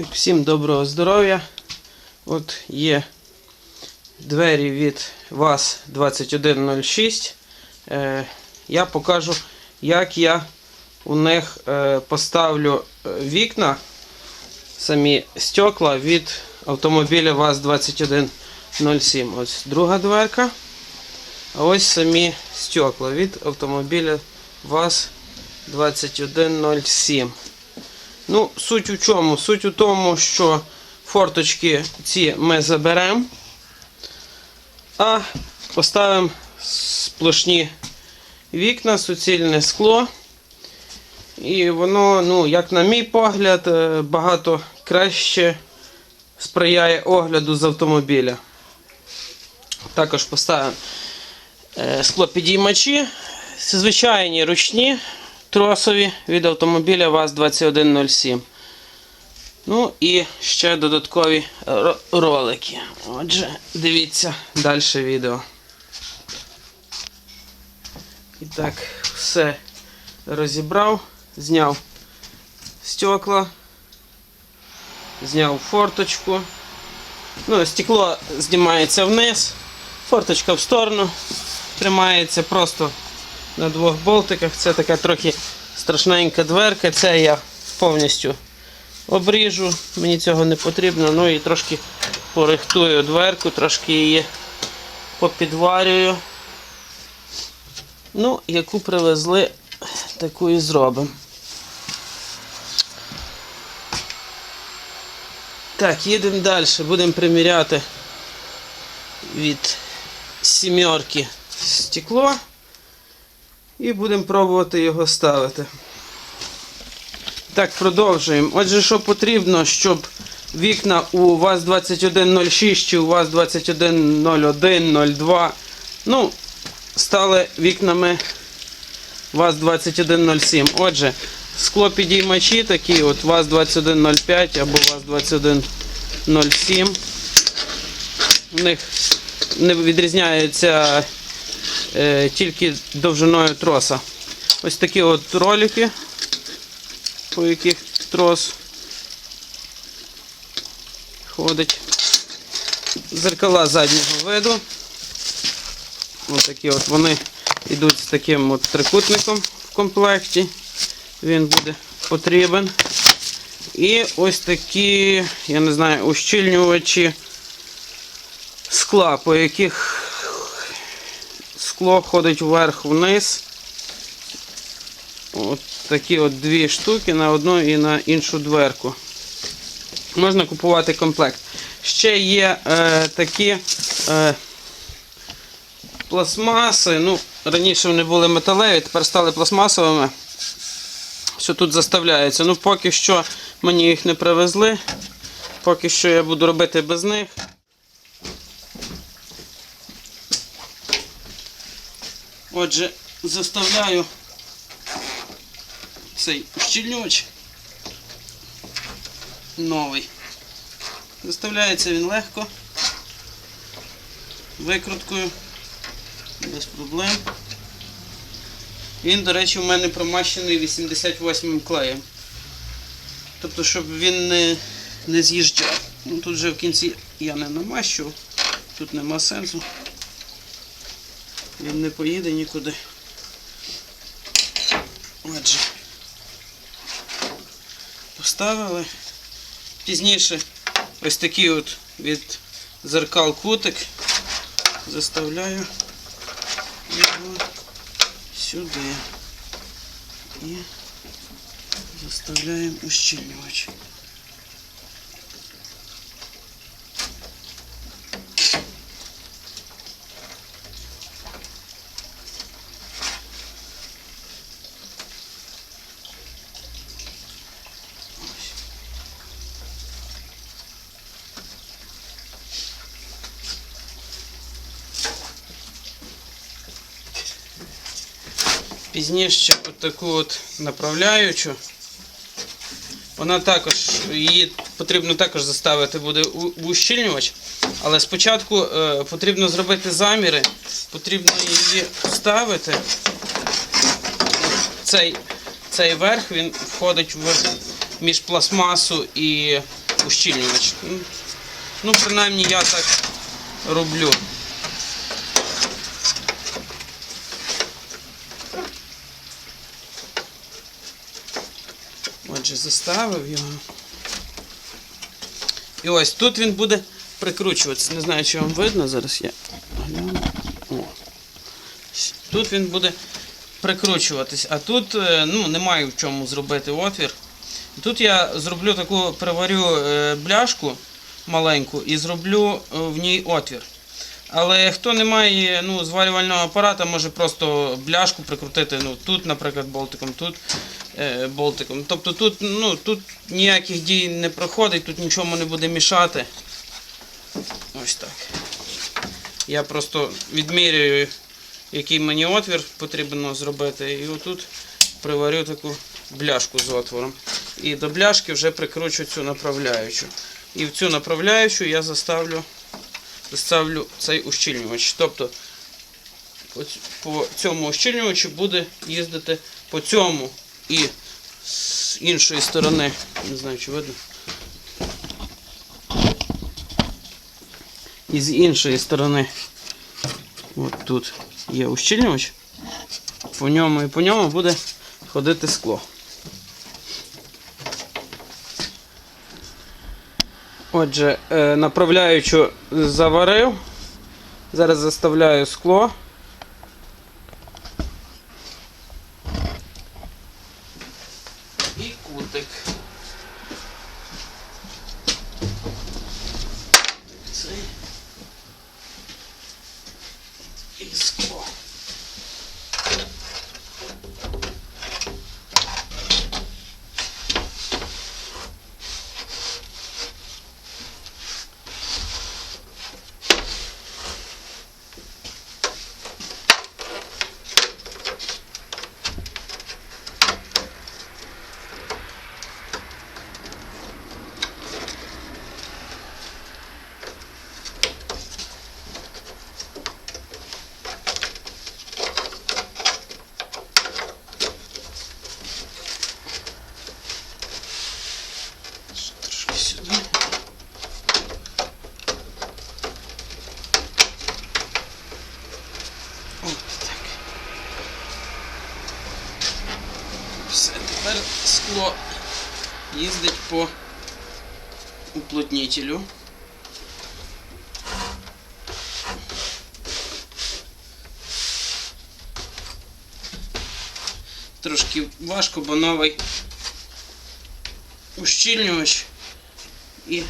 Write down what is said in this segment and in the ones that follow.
Так, всім доброго здоров'я. От є двері від ВАЗ 2106. Е, я покажу, як я у них е, поставлю е, вікна, самі стекла від автомобіля ВАЗ 2107. Ось друга дверка. А ось самі стекла від автомобіля ВАЗ 2107. Ну, суть у чому? Суть у тому, що форточки ці ми заберемо, а поставимо сплошні вікна, суцільне скло. І воно, ну, як на мій погляд, е, багато краще сприяє огляду з автомобіля. Також поставимо е, склопідіймачі, звичайні ручні тросові від автомобіля ВАЗ-2107. Ну і ще додаткові ролики. Отже, дивіться далі відео. І так, все розібрав, зняв стекла, зняв форточку. Ну, стекло знімається вниз, форточка в сторону, тримається просто на двох болтиках. Це така трохи страшненька дверка. Це я повністю обріжу. Мені цього не потрібно. Ну і трошки порихтую дверку, трошки її попідварюю. Ну, яку привезли, таку і зробимо. Так, їдемо далі. Будемо приміряти від сімерки стекло. І будемо пробувати його ставити. Так, продовжуємо. Отже, що потрібно, щоб вікна у вас 2106 чи у вас 2101, 02, ну, стали вікнами ВАЗ 2107. Отже, скло підіймачі такі, от ВАЗ 2105 або ВАЗ 2107. У них не відрізняється е, тільки довжиною троса. Ось такі от ролики, по яких трос ходить. Зеркала заднього виду. Ось такі от вони йдуть з таким от трикутником в комплекті. Він буде потрібен. І ось такі, я не знаю, ущільнювачі скла, по яких скло ходить вверх-вниз. От такі от дві штуки на одну і на іншу дверку. Можна купувати комплект. Ще є е, такі е, пластмаси. Ну, раніше вони були металеві, тепер стали пластмасовими. Що тут заставляється. Ну, поки що мені їх не привезли. Поки що я буду робити без них. Отже, заставляю цей ущільнювач новий. Заставляється він легко, викруткою, без проблем. Він, до речі, у мене промащений 88 клеєм. Тобто, щоб він не, не з'їжджав. Ну, тут вже в кінці я не намащував, тут нема сенсу. Він не поїде нікуди. Отже. Поставили. Пізніше ось такий от від зеркал кутик. Заставляю його сюди. І заставляємо ущільнювач. Пізніше таку от направляючу. Вона також, її потрібно також заставити буде в ущільнювач. Але спочатку е, потрібно зробити заміри, потрібно її вставити. Цей, цей верх він входить в, між пластмасу і ущільнювач. Ну, принаймні я так роблю. Отже, заставив його. І ось тут він буде прикручуватися. Не знаю, чи вам видно, зараз я гляну. О. Тут він буде прикручуватись, а тут е, ну, немає в чому зробити отвір. Тут я зроблю таку приварю е, бляшку маленьку і зроблю е, в ній отвір. Але хто не має ну, зварювального апарата, може просто бляшку прикрутити ну, тут, наприклад, болтиком, тут болтиком. Тобто тут, ну, тут ніяких дій не проходить, тут нічому не буде мішати. Ось так. Я просто відмірюю, який мені отвір потрібно зробити. І отут приварю таку бляшку з отвором. І до бляшки вже прикручу цю направляючу. І в цю направляючу я заставлю, заставлю цей ущільнювач. Тобто по цьому ущільнювачу буде їздити по цьому і з іншої сторони. Не знаю, чи видно. І з іншої сторони. От тут є ущільнювач. По ньому і по ньому буде ходити скло. Отже, е, направляючу заварив. Зараз заставляю скло. І кутик. Цей. І скло. Ще Трошки сюди. От так. Все, тепер скло їздить по уплотнителю. Трошки важко, бо новий ущільнювач і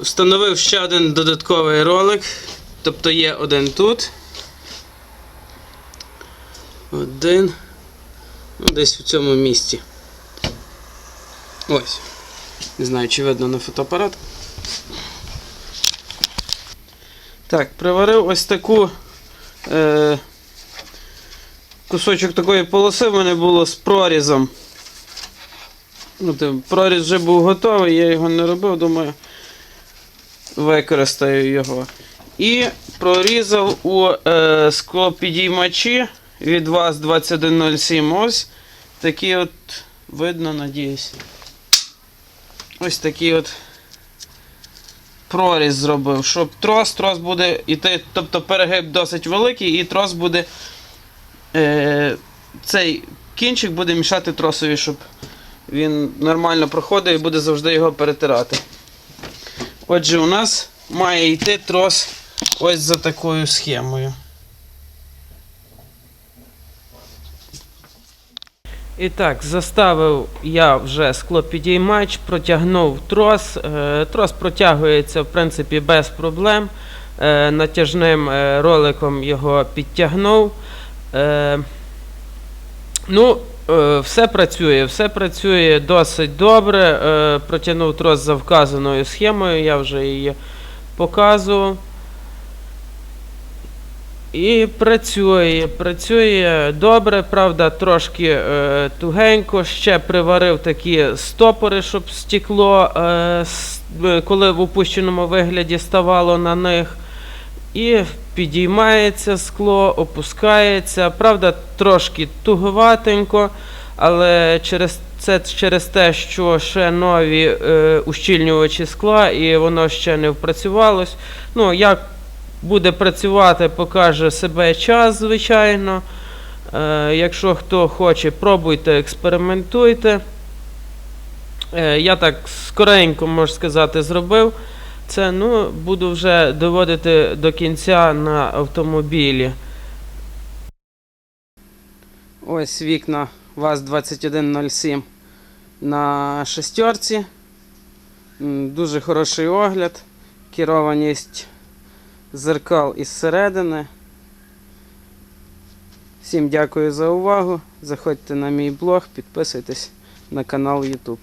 встановив ще один додатковий ролик, тобто є один тут. Один. Ну, десь в цьому місці. Ось. Не знаю, чи видно на фотоапарат. Так, приварив ось таку. Е, кусочок такої полоси в мене було з прорізом. Ну, проріз вже був готовий, я його не робив, думаю, використаю його. І прорізав у е, склопідіймачі від вас 2107. Ось такий от, видно, надіюсь. Ось такий от проріз зробив, щоб трос, трос буде іти, тобто перегиб досить великий, і трос буде е, цей кінчик буде мішати тросові, щоб він нормально проходив і буде завжди його перетирати. Отже, у нас має йти трос ось за такою схемою. І так, заставив я вже склопідіймач, протягнув трос. Е, Трос протягується в принципі без проблем. Е, Натяжним е, роликом його підтягнув. Ну, все працює, все працює досить добре. Протягнув трос за вказаною схемою, я вже її показував. І працює, працює добре, правда, трошки е, тугенько. Ще приварив такі стопори, щоб стекло, е, е, коли в опущеному вигляді ставало на них. І підіймається скло, опускається. Правда, трошки туговатенько, Але через це через те, що ще нові е, ущільнювачі скла і воно ще не впрацювалось. Ну, як буде працювати, покаже себе час, звичайно. Е, якщо хто хоче, пробуйте, експериментуйте. Е, я так скоренько, можу сказати, зробив це. Ну, буду вже доводити до кінця на автомобілі. Ось вікна ВАЗ-2107 на шестерці. Дуже хороший огляд. Керованість зеркал із середини. Всім дякую за увагу. Заходьте на мій блог, підписуйтесь на канал YouTube.